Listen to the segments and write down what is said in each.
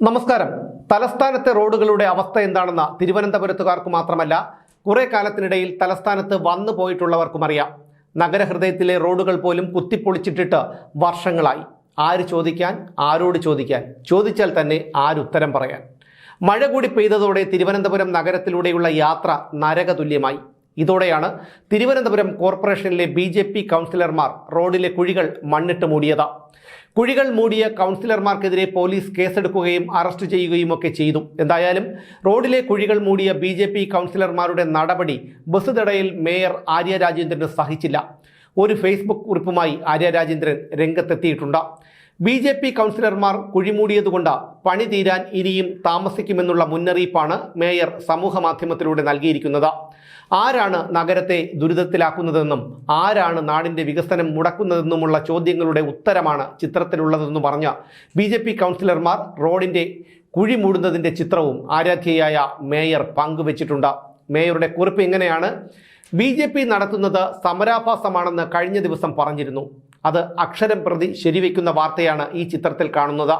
നമസ്കാരം. തലസ്ഥാനത്തെ റോഡുകളുടെ അവസ്ഥ എന്താണെന്ന് തിരുവനന്തപുരത്തുകാർക്ക് മാത്രമല്ല കുറെ കാലത്തിനിടയിൽ തലസ്ഥാനത്ത് വന്നു പോയിട്ടുള്ളവർക്കും അറിയാം. നഗരഹൃദയത്തിലെ റോഡുകൾ പോലും കുത്തിപ്പൊളിച്ചിട്ടിട്ട് വർഷങ്ങളായി. ആര് ചോദിക്കാൻ? ആരോട് ചോദിക്കാൻ? ചോദിച്ചാൽ തന്നെ ആരുത്തരം പറയാൻ. മഴ കൂടി പെയ്തതോടെ തിരുവനന്തപുരം നഗരത്തിലൂടെയുള്ള യാത്ര നരകതുല്യമായി. ഇതോടെയാണ് തിരുവനന്തപുരം കോർപ്പറേഷനിലെ ബി ജെ പി കൗൺസിലർമാർ റോഡിലെ കുഴികൾ മണ്ണിട്ട് മൂടിയത്. കുഴികൾ മൂടിയ കൗൺസിലർമാർക്കെതിരെ പോലീസ് കേസെടുക്കുകയും അറസ്റ്റ് ചെയ്യുകയും ഒക്കെ ചെയ്തു. എന്തായാലും റോഡിലെ കുഴികൾ മൂടിയ ബി ജെ പി കൗൺസിലർമാരുടെ നടപടി ബസ് തടയിൽ മേയർ ആര്യ രാജേന്ദ്രന് സഹിച്ചില്ല. ഒരു ഫേസ്ബുക്ക് കുറിപ്പുമായി ആര്യ രാജേന്ദ്രൻ രംഗത്തെത്തിയിട്ടുണ്ട്. ബി ജെ പി കൗൺസിലർമാർ കുഴിമൂടിയതുകൊണ്ട് പണി തീരാൻ ഇനിയും താമസിക്കുമെന്നുള്ള മുന്നറിയിപ്പാണ് മേയർ സമൂഹ മാധ്യമത്തിലൂടെ നൽകിയിരിക്കുന്നത്. ആരാണ് നഗരത്തെ ദുരിതത്തിലാക്കുന്നതെന്നും ആരാണ് നാടിന്റെ വികസനം മുടക്കുന്നതെന്നുമുള്ള ചോദ്യങ്ങളുടെ ഉത്തരമാണ് ചിത്രത്തിലുള്ളതെന്ന് പറഞ്ഞ് ബി ജെ പി കൗൺസിലർമാർ റോഡിന്റെ കുഴി മൂടുന്നതിന്റെ ചിത്രവും ആരാധ്യയായ മേയർ പങ്കുവച്ചിട്ടുണ്ട്. മേയറുടെ കുറിപ്പ് എങ്ങനെയാണ് ബി ജെ പി നടത്തുന്നത് സമരാഭാസമാണെന്ന് കഴിഞ്ഞ ദിവസം പറഞ്ഞിരുന്നു. അത് അക്ഷരം പ്രതി ശരിവെക്കുന്ന വാർത്തയാണ് ഈ ചിത്രത്തിൽ കാണുന്നത്.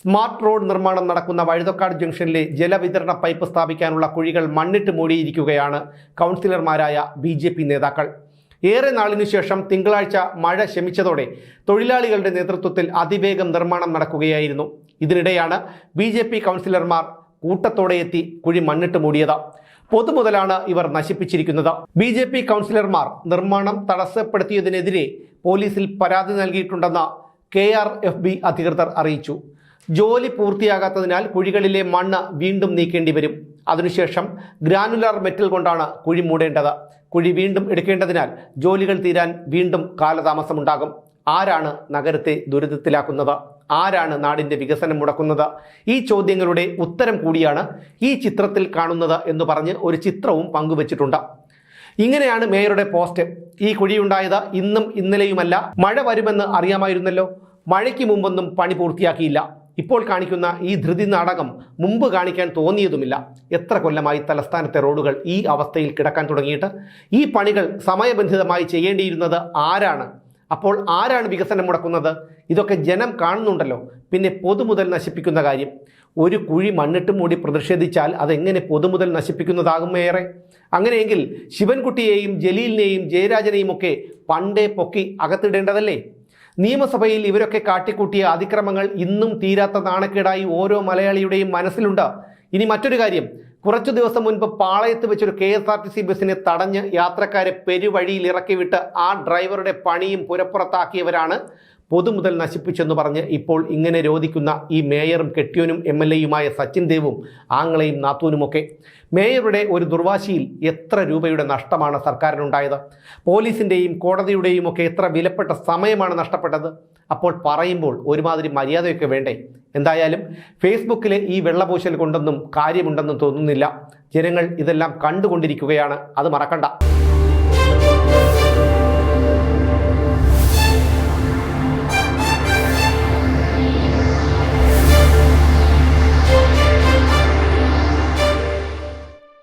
സ്മാർട്ട് റോഡ് നിർമ്മാണം നടക്കുന്ന വഴുതക്കാട് ജംഗ്ഷനിലെ ജലവിതരണ പൈപ്പ് സ്ഥാപിക്കാനുള്ള കുഴികൾ മണ്ണിട്ട് മൂടിയിരിക്കുകയാണ് കൗൺസിലർമാരായ ബി നേതാക്കൾ. ഏറെ നാളിനു ശേഷം തിങ്കളാഴ്ച മഴ ശമിച്ചതോടെ തൊഴിലാളികളുടെ നേതൃത്വത്തിൽ അതിവേഗം നിർമ്മാണം നടക്കുകയായിരുന്നു. ഇതിനിടെയാണ് ബി കൗൺസിലർമാർ കൂട്ടത്തോടെ എത്തി കുഴി മണ്ണിട്ട് മൂടിയത്. പൊതുമുതലാണ് ഇവർ നശിപ്പിച്ചിരിക്കുന്നത്. ബി ജെ പി കൗൺസിലർമാർ നിർമ്മാണം തടസ്സപ്പെടുത്തിയതിനെതിരെ പോലീസിൽ പരാതി നൽകിയിട്ടുണ്ടെന്ന് കെ ആർ എഫ് ബി അധികൃതർ അറിയിച്ചു. ജോലി പൂർത്തിയാകാത്തതിനാൽ കുഴികളിലെ മണ്ണ് വീണ്ടും നീക്കേണ്ടി വരും. അതിനുശേഷം ഗ്രാനുലാർ മെറ്റൽ കൊണ്ടാണ് കുഴി മൂടേണ്ടത്. കുഴി വീണ്ടും എടുക്കേണ്ടതിനാൽ ജോലികൾ തീരാൻ വീണ്ടും കാലതാമസമുണ്ടാകും. ആരാണ് നഗരത്തെ ദുരിതത്തിലാക്കുന്നത്? ആരാണ് നാടിന്റെ വികസനം മുടക്കുന്നത്? ഈ ചോദ്യങ്ങളുടെ ഉത്തരം കൂടിയാണ് ഈ ചിത്രത്തിൽ കാണുന്നത് എന്ന് പറഞ്ഞ് ഒരു ചിത്രവും പങ്കുവച്ചിട്ടുണ്ട്. ഇങ്ങനെയാണ് മേയറുടെ പോസ്റ്റ്. ഈ കുഴിയുണ്ടായത് ഇന്നും ഇന്നലെയുമല്ല. മഴ വരുമെന്ന് അറിയാമായിരുന്നല്ലോ. മഴയ്ക്ക് മുമ്പൊന്നും പണി പൂർത്തിയാക്കിയില്ല. ഇപ്പോൾ കാണിക്കുന്ന ഈ ധൃതി നാടകം മുമ്പ് കാണിക്കാൻ തോന്നിയതുമില്ല. എത്ര കൊല്ലമായി തലസ്ഥാനത്തെ റോഡുകൾ ഈ അവസ്ഥയിൽ കിടക്കാൻ തുടങ്ങിയിട്ട്? ഈ പണികൾ സമയബന്ധിതമായി ചെയ്യേണ്ടിയിരുന്നത് ആരാണ്? അപ്പോൾ ആരാണ് വികസനം മുടക്കുന്നത്? ഇതൊക്കെ ജനം കാണുന്നുണ്ടല്ലോ. പിന്നെ പൊതുമുതൽ നശിപ്പിക്കുന്ന കാര്യം. ഒരു കുഴി മണ്ണിട്ട് മൂടി പ്രതിഷേധിച്ചാൽ അതെങ്ങനെ പൊതുമുതൽ നശിപ്പിക്കുന്നതാകുമേറെ അങ്ങനെയെങ്കിൽ ശിവൻകുട്ടിയെയും ജലീലിനെയും ജയരാജനെയും ഒക്കെ പണ്ടേ പൊക്കി അകത്തിടേണ്ടതല്ലേ? നിയമസഭയിൽ ഇവരൊക്കെ കാട്ടിക്കൂട്ടിയ അതിക്രമങ്ങൾ ഇന്നും തീരാത്ത നാണക്കേടായി ഓരോ മലയാളിയുടെയും മനസ്സിലുണ്ട്. ഇനി മറ്റൊരു കാര്യം. കുറച്ചു ദിവസം മുൻപ് പാളയത്ത് വെച്ചൊരു K S R T C ബസ്സിനെ തടഞ്ഞ് യാത്രക്കാരെ പെരുവഴിയിൽ ഇറക്കിവിട്ട് ആ ഡ്രൈവറുടെ പണിയും പുരപ്പുറത്താക്കിയവരാണ് പൊതുമുതൽ നശിപ്പിച്ചെന്ന് പറഞ്ഞ് ഇപ്പോൾ ഇങ്ങനെ രോധിക്കുന്ന ഈ മേയറും കെട്ടിയോനും എം എൽ എയുമായ സച്ചിൻ ദേവും ആങ്ങളെയും നാത്തൂനുമൊക്കെ. മേയറുടെ ഒരു ദുർവാശിയിൽ എത്ര രൂപയുടെ നഷ്ടമാണ് സർക്കാരിനുണ്ടായത്? പോലീസിന്റെയും കോടതിയുടെയും ഒക്കെ എത്ര വിലപ്പെട്ട സമയമാണ് നഷ്ടപ്പെട്ടത്? അപ്പോൾ പറയുമ്പോൾ ഒരുമാതിരി മര്യാദയൊക്കെ വേണ്ടേ? എന്തായാലും ഫേസ്ബുക്കിലെ ഈ വെള്ളപൂശൽ കൊണ്ടൊന്നും കാര്യമുണ്ടെന്നും തോന്നുന്നില്ല. ജനങ്ങൾ ഇതെല്ലാം കണ്ടുകൊണ്ടിരിക്കുകയാണ്. അത് മറക്കണ്ട.